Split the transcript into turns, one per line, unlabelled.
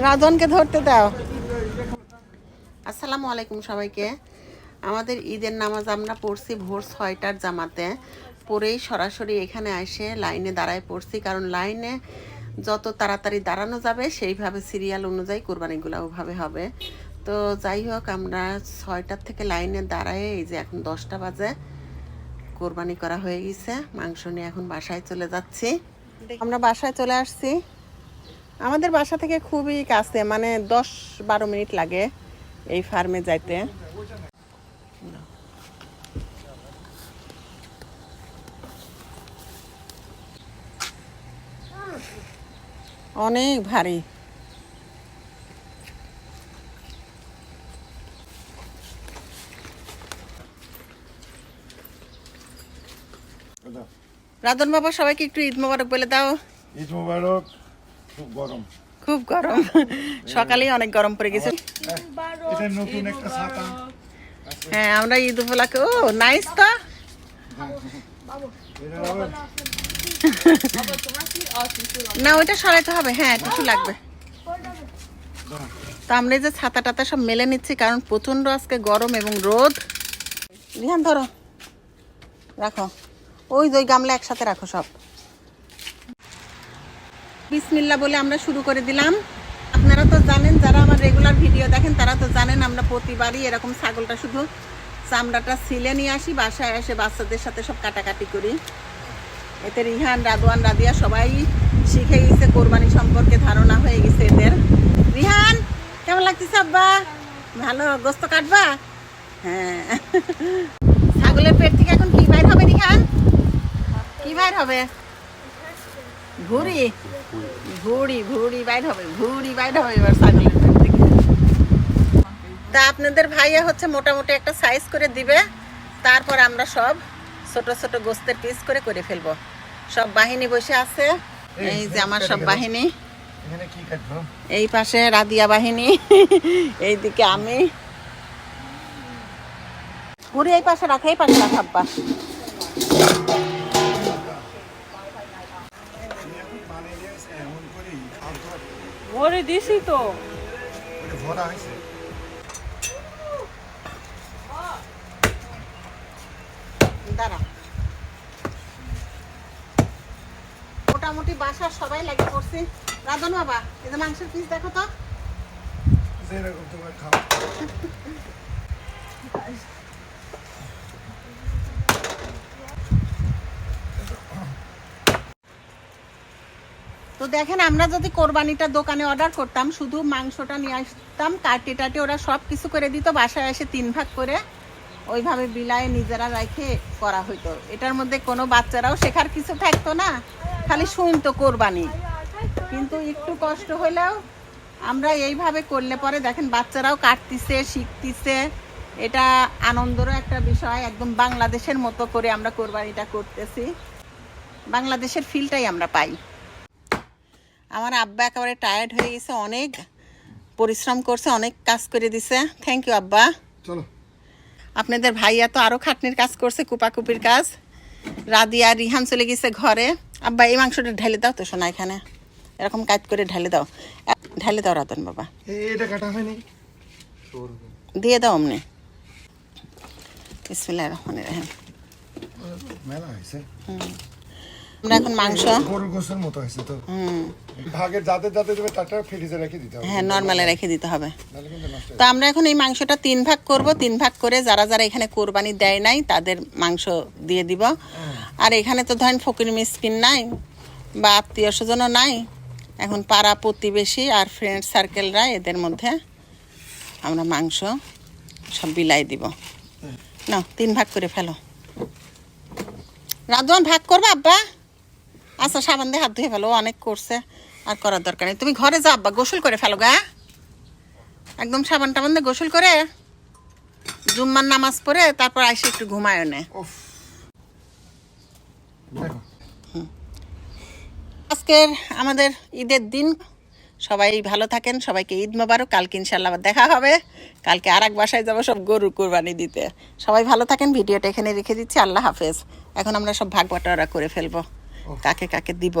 রাজনকে ধরতে দাও। আসসালামু আলাইকুম সবাইকে। আমাদের ঈদের নামাজ আমরা পড়ছি ভোর ছয়টার জামাতে। পরেই সরাসরি এখানে এসে লাইনে দাঁড়ায় পড়ছি কারণ লাইনে যত তাড়াতাড়ি দাঁড়ানো যাবে সেইভাবে সিরিয়াল অনুযায়ী কোরবানিগুলো ওভাবে হবে। তো যাই হোক আমরা ছয়টার থেকে লাইনে দাঁড়ায় এই যে এখন দশটা বাজে কোরবানি করা হয়ে গেছে। মাংস নিয়ে এখন বাসায় চলে যাচ্ছি। আমরা বাসায় চলে আসছি। আমাদের বাসা থেকে খুবই কাছে মানে দশ বারো মিনিট লাগে এই ফার্মে যাইতে। অনেক ভারী। রাধন বাবা সবাইকে একটু ঈদ মোবারক বলে দাও।
ঈদ মোবারক। খুব গরম।
খুব গরম। সকালেই অনেক গরম পড়ে গেছে।
এটা নতুন একটা ছাতা।
হ্যাঁ আমরা ঈদ উপলক্ষে ও নাইস তো। না ওইটা সরাইতে হবে। হ্যাঁ কিছু লাগবে। তো আমরা এই যে ছাতা টাতা সব মেলে নিচ্ছি কারণ প্রচণ্ড আজকে গরম এবং রোদ। রিহান ধরো। রাখো। ওই দুই গামলা একসাথে রাখো সব। বিসমিল্লা বলে আমরা শুরু করে দিলাম। আপনারা তো জানেন, যারা আমার রেগুলার ভিডিও দেখেন, তারা তো জানেন আমরা প্রতিবারই এরকম ছাগলটা শুধু চামড়াটা সিলে নিয়ে আসি, বাসায় এসে বাচ্চাদের সাথে সব কাটাকাটি করি। এতে রিহান রাদওয়ান রাদিয়া সবাই শিখে গেছে, কোরবানি সম্পর্কে ধারণা হয়ে গেছে এদের। রিহান, কেমন লাগতেছে আব্বা? ভালো, গোস্ত কাটবা? হ্যাঁ। ছাগলের পেট থেকে এখন কি বাইর হবে রিহান? কি বাইর হবে? ভুড়ি? ভুড়ি ভুড়ি বাইর হবে ভুড়ি বাইর হবে এবার ছাগলের তা আপনাদের ভাইয়া হচ্ছে মোটামুটি একটা সাইজ করে দিবে তারপর আমরা সব ছোট ছোট গোস্তের পিস করে করে ফেলব। সব বাহিনী বসে আছে এই যে আমার সব বাহিনী। এই পাশে রাদিয়া বাহিনী এইদিকে আমি। ঘুরে এই পাশে রাখে এই পাশে রাখ
ভরে দিছি তো।
ভরা হয়েছে।
দাঁড়া। মোটামুটি বাসার সবাই লাগে পড়ছি। রাধন বাবা এই যে মাংসের পিস দেখো তো।
যেরকম তোমার খাও
তো দেখেন, আমরা যদি কোরবানিটা দোকানে অর্ডার করতাম, শুধু মাংসটা নিয়ে আসতাম কাটে টাটে ওরা সব কিছু করে দিত, বাসায় এসে তিন ভাগ করে ওইভাবে বিলায় নিজেরা রেখে করা হইতো। এটার মধ্যে কোনো বাচ্চারাও শেখার কিছু থাকতো না, খালি শুনতো কোরবানি। কিন্তু একটু কষ্ট হলেও আমরা এইভাবে করলে পরে দেখেন, বাচ্চারাও কাটতিছে, শিখতিছে। এটা আনন্দেরও একটা বিষয়, একদম বাংলাদেশের মতো করে আমরা কোরবানিটা করতেছি। বাংলাদেশের ফিলটাই আমরা পাই। আমার আব্বা একেবারে টায়ার্ড হয়ে গেছে অনেক পরিশ্রম করছে অনেক কাজ করে দিছে। থ্যাংক ইউ আব্বা।
চলো।
আপনাদের ভাইয়া তো আরও খাটনির কাজ করছে কুপাকুপির কাজ। রাদিয়া রিহান চলে গেছে ঘরে। আব্বা এই মাংসটা ঢেলে দাও তো শোনা এখানে। এরকম কাজ করে ঢেলে দাও। ঢেলে দাও রাতন বাবা।
এটা কাটা হয়নি।
দিয়ে দাও অমনি। বিসমিল্লাহির রহমানির রহিম।
মেলা হয়েছে।
আমরা এখন মাংস।
গরুর গোসের মতো হয়েছে তো।
হুম।
ভাগের যাতে যাতে দেবে তারটা ফ্রিজে রেখে দিতে হবে।
হ্যাঁ নর্মালে রেখে দিতে হবে।
হয়ে
তো আমরা এখন এই মাংসটা তিন ভাগ করব। তিন ভাগ করে যারা যারা এখানে কোরবানি দেয় নাই তাদের মাংস দিয়ে দিব। আর এখানে তো ধরেন ফকির মিসকিন নাই বা আত্মীয় স্বজনও নাই। এখন পাড়া প্রতিবেশী আর ফ্রেন্ড সার্কেলরা এদের মধ্যে আমরা মাংস সব বিলাই দিব। না তিন ভাগ করে ফেলো। রাধওয়ান ভাগ করবা আব্বা? আচ্ছা সাবান দিয়ে হাত ধুয়ে ফেলো অনেক করছে আর করার দরকার নেই। তুমি ঘরে যাও আব্বা গোসল করে ফেলো গা। একদম সাবান টাবান দিয়ে গোসল করে জুম্মার নামাজ পড়ে তারপর আইসে একটু ঘুমায় নে আজকের আমাদের ঈদের দিন সবাই ভালো থাকেন সবাইকে ঈদ মোবারক কালকে ইনশাল্লাহ আবার দেখা হবে। কালকে আর এক বাসায় যাব সব গরু কোরবানি দিতে। সবাই ভালো থাকেন ভিডিওটা এখানে রেখে দিচ্ছি আল্লাহ হাফেজ। এখন আমরা সব ভাগ বাটোয়ারা করে ফেলব। কাকে কাকে দিব?